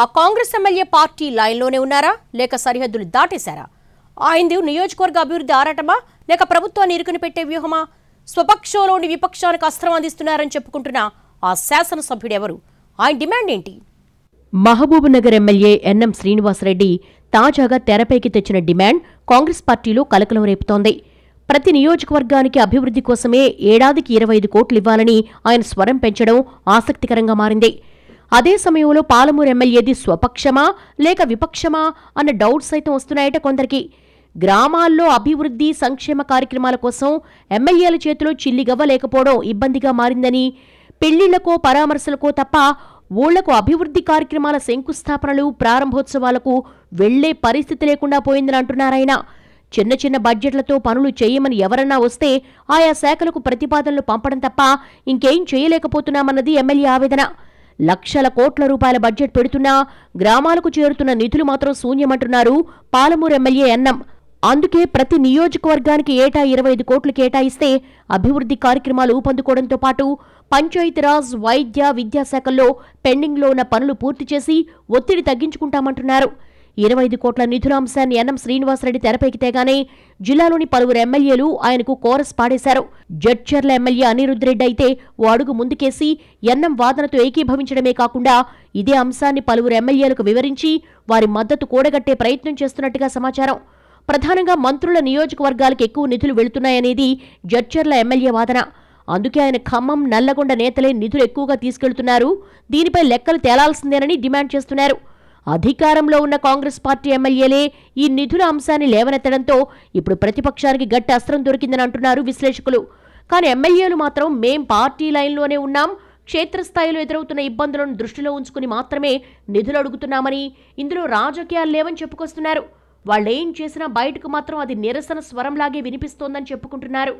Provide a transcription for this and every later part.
ఆ Congress MLA party లైన్లోనే ఉన్నారా? లేక సరిహద్దులు దాటేశారా? ఆయనది నియోజకవర్గ అభివృద్ధి ఆరాటమా? లేక ప్రభుత్వాన్ని ఇరుకుని పెట్టే వ్యూహమా? స్వపక్షంలోని విపక్షానికి అస్త్రం అందిస్తున్నారని చెప్పుకుంటున్న ఆ శాసనసభ్యుడెవరు ఆయన డిమాండ్ ఏంటి? మహబూబ్నగర్ ఎమ్మెల్యే ఎన్ఎం శ్రీనివాసరెడ్డి తాజాగా తెరపైకి తెచ్చిన డిమాండ్ కాంగ్రెస్ పార్టీలో కలకలం రేపుతోంది. ప్రతి నియోజకవర్గానికి అభివృద్ధి కోసమే ఏడాదికి ఇరవై ఐదు కోట్లు ఇవ్వాలని ఆయన స్వరం పెంచడం ఆసక్తికరంగా మారింది. అదే సమయంలో పాలమూరు ఎమ్మెల్యేది స్వపక్షమా లేక విపక్షమా అన్న డౌట్స్ సైతం వస్తున్నాయట కొందరికి. గ్రామాల్లో అభివృద్ధి సంక్షేమ కార్యక్రమాల కోసం ఎమ్మెల్యేల చేతిలో చిల్లిగవ్వ లేకపోవడం ఇబ్బందిగా మారిందని పెళ్ళిళ్ళకో పరామర్శలకో తప్ప ఊళ్ళకు అభివృద్ధి కార్యక్రమాల శంకుస్థాపనలు ప్రారంభోత్సవాలకు వెళ్ళే పరిస్థితి లేకుండా పోయిందని అంటున్నారాయన. చిన్న చిన్న బడ్జెట్లతో పనులు చేయమని ఎవరన్నా వస్తే ఆయా శాఖలకు ప్రతిపాదనలు పంపడం తప్ప ఇంకేం చేయలేకపోతున్నామన్నది ఎమ్మెల్యే ఆవేదన. లక్షల కోట్ల రూపాయల బడ్జెట్ పెడుతున్నా గ్రామాలకు చేరుతున్న నిధులు మాత్రం శూన్యమంటున్నారు పాలమూరు ఎమ్మెల్యే ఎన్నం అందుకే ప్రతి నియోజకవర్గానికి ఏటా ఇరవై ఐదు కోట్లు కేటాయిస్తే అభివృద్ధి కార్యక్రమాలు ఊపందుకోవడంతో పాటు పంచాయతీరాజ్ వైద్య విద్యాశాఖల్లో పెండింగ్లో ఉన్న పనులు పూర్తి చేసి ఒత్తిడి తగ్గించుకుంటామంటున్నారు. ఇరవై ఐదు కోట్ల నిధుల అంశాన్ని ఎన్నం శ్రీనివాసరెడ్డి తెరపైకి తేగానే జిల్లాలోని పలువురు ఎమ్మెల్యేలు ఆయనకు కోరస్ పాడేశారు. జడ్చర్ల ఎమ్మెల్యే అనిరుద్ రెడ్డి అయితే ఓ అడుగు ముందుకేసి ఎన్నం వాదనతో ఏకీభవించడమే కాకుండా ఇదే అంశాన్ని పలువురు ఎమ్మెల్యేలకు వివరించి వారి మద్దతు కూడగట్టే ప్రయత్నం చేస్తున్నట్టుగా సమాచారం. ప్రధానంగా మంత్రుల నియోజకవర్గాలకు ఎక్కువ నిధులు వెళుతున్నాయనేది జడ్చర్ల ఎమ్మెల్యే వాదన. అందుకే ఆయన ఖమ్మం నల్లగొండ నేతలే నిధులు ఎక్కువగా తీసుకెళ్తున్నారు. దీనిపై లెక్కలు తేలాల్సిందేనని డిమాండ్ చేస్తున్నారు. అధికారంలో ఉన్న కాంగ్రెస్ పార్టీ ఎమ్మెల్యేలే ఈ నిధుల అంశాన్ని లేవనెత్తడంతో ఇప్పుడు ప్రతిపక్షానికి గట్టి అస్త్రం దొరికిందని అంటున్నారు విశ్లేషకులు. కానీ ఎమ్మెల్యేలు మాత్రం మేం పార్టీ లైన్లోనే ఉన్నాం క్షేత్రస్థాయిలో ఎదురవుతున్న ఇబ్బందులను దృష్టిలో ఉంచుకుని మాత్రమే నిధులు అడుగుతున్నామని ఇందులో రాజకీయాలు లేవని చెప్పుకొస్తున్నారు. వాళ్ళేం చేసినా బయటకు మాత్రం అది నిరసన స్వరంలాగే వినిపిస్తోందని చెప్పుకుంటున్నారు.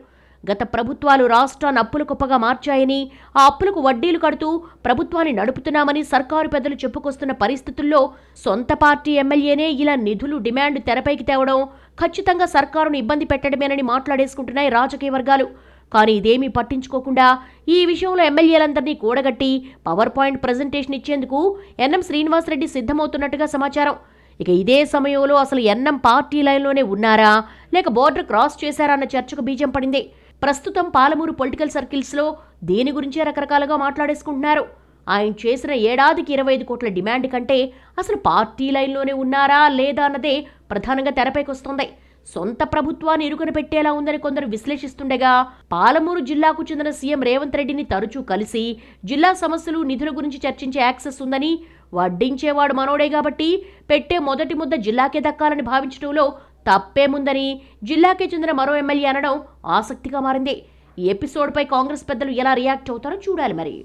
గత ప్రభుత్వాలు రాష్ట్రాన్ని అప్పుల కుప్పగా మార్చాయని ఆ అప్పులకు వడ్డీలు కడుతూ ప్రభుత్వాన్ని నడుపుతున్నామని సర్కారు పెద్దలు చెప్పుకొస్తున్న పరిస్థితుల్లో సొంత పార్టీ ఎమ్మెల్యేనే ఇలా నిధులు డిమాండ్ తెరపైకి తేవడం ఖచ్చితంగా సర్కారును ఇబ్బంది పెట్టడమేనని మాట్లాడేసుకుంటున్నాయి రాజకీయ వర్గాలు. కానీ ఇదేమీ పట్టించుకోకుండా ఈ విషయంలో ఎమ్మెల్యేలందరినీ కూడగట్టి పవర్ పాయింట్ ప్రజెంటేషన్ ఇచ్చేందుకు ఎన్ఎం శ్రీనివాసరెడ్డి సిద్ధమవుతున్నట్టుగా సమాచారం. ఇక ఇదే సమయంలో అసలు ఎన్ఎం పార్టీ లైన్లోనే ఉన్నారా లేక బోర్డర్ క్రాస్ చేశారా అన్న చర్చకు బీజం పడింది. ప్రస్తుతం పాలమూరు పొలిటికల్ సర్కిల్స్లో దేని గురించే రకరకాలుగా మాట్లాడేసుకుంటున్నారు? ఆయన చేసిన ఏడాదికి ఇరవై ఐదు కోట్ల డిమాండ్ కంటే అసలు పార్టీ లైన్లోనే ఉన్నారా లేదా అన్నదే ప్రధానంగా తెరపైకి వస్తోంది సొంత ప్రభుత్వాన్ని ఇరుకున పెట్టేలా ఉందని కొందరు విశ్లేషిస్తుండగా పాలమూరు జిల్లాకు చెందిన సీఎం రేవంత్ రెడ్డిని తరచూ కలిసి జిల్లా సమస్యలు నిధుల గురించి చర్చించే యాక్సెస్ ఉందని వడ్డించేవాడు మనోడే కాబట్టి పెట్టే మొదటి ముద్ద జిల్లాకే దక్కాలని భావించడంలో తప్పేముందని జిల్లాకే చెందిన మరో ఎమ్మెల్యే అనడం ఆసక్తిగా మారింది. ఈ ఎపిసోడ్పై కాంగ్రెస్ పెద్దలు ఎలా రియాక్ట్ అవుతారో చూడాలి మరి.